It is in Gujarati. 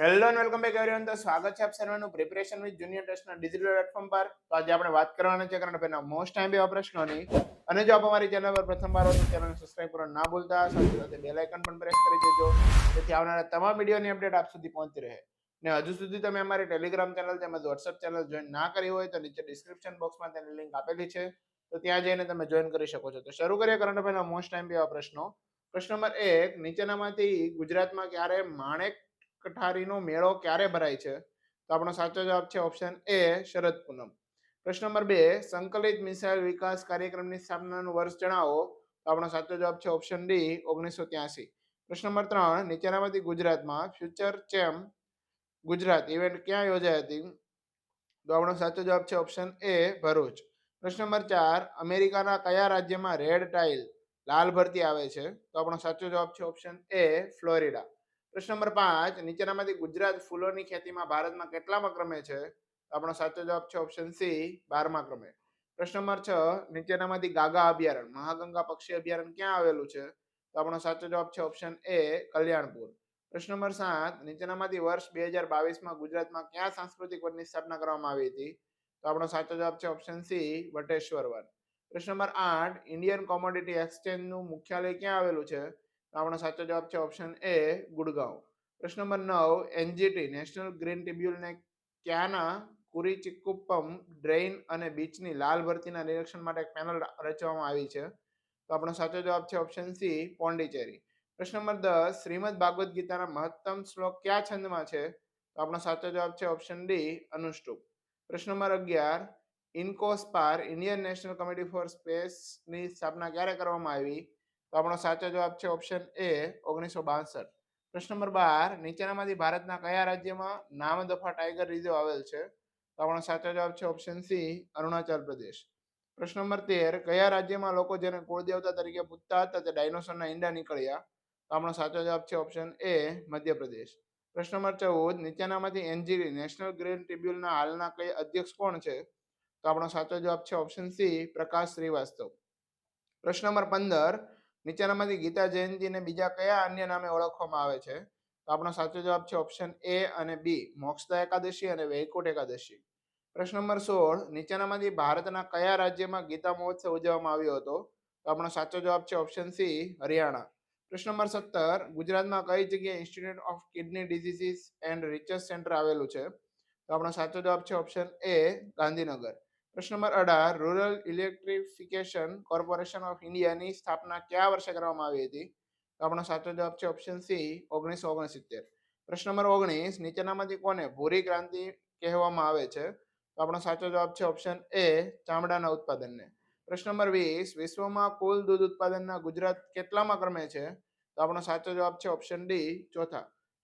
Hello and welcome back everyone તો સ્વાગત છે આપ સર્વનું પ્રિપેરેશન વિથ જુનિયર ટેસ્ટના ડિજિટલ પ્લેટફોર્મ પર. તો આજે આપણે વાત કરવાના છે કારણ અફેરના મોસ્ટ ટાઈમ એવા પ્રશ્નોની. અને જો આપ અમારી ચેનલ પર પ્રથમવાર હો તો ચેનલને સબસ્ક્રાઇબ કરવાનું ના ભૂલતા. સાથે સાથે બેલ આઇકન પણ પ્રેસ કરી દેજો. જેથી આવનારા તમામ વિડીયોની અપડેટ આપ સુધી પહોંચતી રહે. ને હજુ સુધી તમે અમારી ટેલિગ્રામ ચેનલ તેમજ વોટ્સઅપ ચેનલ જોઈન ના કરી હોય તો નીચે ડિસ્ક્રિપ્શન બોક્સમાં તેની લિંક આપેલી છે. તો ત્યાં જઈને તમે જોઈન કરી શકો છો. તો શરૂ કરીએ કરંટ અફેરના મોસ્ટ ટાઈમ એવા પ્રશ્નો. પ્રશ્ન નંબર એક, નીચેનામાંથી ગુજરાતમાં ક્યારે માણેક કઠારીનો મેળો ક્યારે ભરાય છે? તો આપણો સાચો જવાબ છે ઓપ્શન એ શરદ પૂનમ. પ્રશ્ન નંબર બે, સંકલિત મિસાઇલ વિકાસ કાર્યક્રમની સ્થાપનાનું વર્ષ જણાવો. તો આપણો સાચો જવાબ છે ઓપ્શન ડી ઓગણીસો ત્યાસી પ્રશ્ન નંબર ત્રણ, નીચેનામાંથી ગુજરાતમાં ફ્યુચર ચેમ ગુજરાત ઇવેન્ટ ક્યાં યોજાઈ હતી? તો આપણો સાચો જવાબ છે ઓપ્શન એ ભરૂચ. પ્રશ્ન નંબર ચાર, અમેરિકાના કયા રાજ્યમાં રેડ ટાઇલ લાલ ભરતી આવે છે? તો આપણો સાચો જવાબ છે ઓપ્શન એ ફ્લોરિડા. પ્રશ્ન નંબર પાંચ, નીચેનામાંથી ગુજરાત ફૂલોની ખેતીમાં ભારતમાં કેટલામાં ક્રમે છે? આપણો સાચો જવાબ છે ઓપ્શન સી બારમા ક્રમે. પ્રશ્ન નંબર છ, નીચેનામાંથી ગાગા અભયારણ્ય, મહાગંગા પક્ષી અભયારણ્ય ક્યાં આવેલું છે? તો આપણો સાચો જવાબ છે ઓપ્શન એ કલ્યાણપુર. પ્રશ્ન નંબર સાત, નીચેનામાંથી વર્ષ બે હજાર બાવીસમાં ગુજરાતમાં ક્યાં સાંસ્કૃતિક વનની સ્થાપના કરવામાં આવી હતી? તો આપણો સાચો જવાબ છે ઓપ્શન સી વટેશ્વર વન. પ્રશ્ન નંબર આઠ ઇન્ડિયન કોમોડિટી એક્સચેન્જનું મુખ્યાલય ક્યાં આવેલું છે? આપણો સાચો જવાબ છે ઓપ્શન એ ગુડગાંવ. પ્રશ્ન નંબર નવ એનજીટી નેશનલ ગ્રીન ટ્રિબ્યુનલને ક્યાંના કુરીચિકુપ્પમ ડ્રેઇન અને બીચની લાલ ભરતીના નિરીક્ષણ માટે એક પેનલ રચવામાં આવી છે? તો આપણો સાચો જવાબ છે ઓપ્શન સી પોંડિચેરી. પ્રશ્ન નંબર દસ, શ્રીમદ ભાગવત ગીતાના મહત્તમ શ્લોક કયા છંદમાં છે? તો આપણો સાચો જવાબ છે ઓપ્શન ડી અનુષ્ટુપ. પ્રશ્ન નંબર અગિયાર, INCOSPAR Indian National Committee for સ્પેસની સ્થાપના ક્યારે કરવામાં આવી? તો આપણો સાચો જવાબ છે ઓપ્શન એ ઓગણીસો બાસઠ. પ્રશ્ન નંબર બાર, નીચેનામાંથી ભારતના કયા રાજ્યમાં નામ દફા ટાઈગર રિઝર્વ આવેલ છે? તો આપણો સાચો જવાબ છે ઓપ્શન સી અરુણાચલ પ્રદેશ. પ્રશ્ન નંબર તેર, કયા રાજ્યમાં લોકો જેને કુળદેવતા તરીકે પૂછતા હતા તે ડાયનોસરના ઈંડા નીકળ્યા? તો આપણો સાચો જવાબ છે ઓપ્શન એ મધ્યપ્રદેશ. પ્રશ્ન નંબર ચૌદ, નીચેનામાંથી એનજીડી નેશનલ ગ્રીન ટ્રિબ્યુનલના હાલના કઈ અધ્યક્ષ કોણ છે? તો આપણો સાચો જવાબ છે ઓપ્શન સી પ્રકાશ શ્રીવાસ્તવ. પ્રશ્ન નંબર પંદર નીચેનામાંથી ગીતા જયંતીને બીજા કયા અન્ય નામે ઓળખવામાં આવે છે? તો આપણો સાચો જવાબ છે ઓપ્શન એ અને બી, મોક્ષદા એકાદશી અને વૈકુંઠ એકાદશી. પ્રશ્ન નંબર સોળ, નીચેનામાંથી ભારતના કયા રાજ્યમાં ગીતા મહોત્સવ ઉજવવામાં આવ્યો હતો? તો આપણો સાચો જવાબ છે ઓપ્શન સી, હરિયાણા. પ્રશ્ન નંબર સત્તર, ગુજરાતમાં કઈ જગ્યાએ institute of kidney diseases and research centre આવેલું છે? તો આપણો સાચો જવાબ છે ઓપ્શન એ, ગાંધીનગર. પ્રશ્ન નંબર અઢાર રૂરલ ઇલેક્ટ્રિફિકેશન કોર્પોરેશન ઓફ ઇન્ડિયાની સ્થાપના કયા વર્ષે કરવામાં આવી હતી? તો આપણો સાચો જવાબ છે ઓપ્શન સી ઓગણીસો ઓગણસિત્તેર. પ્રશ્ન નંબર ઓગણીસ, નીચેનામાંથી કોને ભૂરી ક્રાંતિ કહેવામાં આવે છે? તો આપણો સાચો જવાબ છે ઓપ્શન એ ચામડાના ઉત્પાદનને. પ્રશ્ન નંબર વીસ, વિશ્વમાં કુલ દૂધ ઉત્પાદનના ગુજરાત કેટલામાં ક્રમે છે? તો આપણો સાચો જવાબ છે ઓપ્શન ડી ચોથા.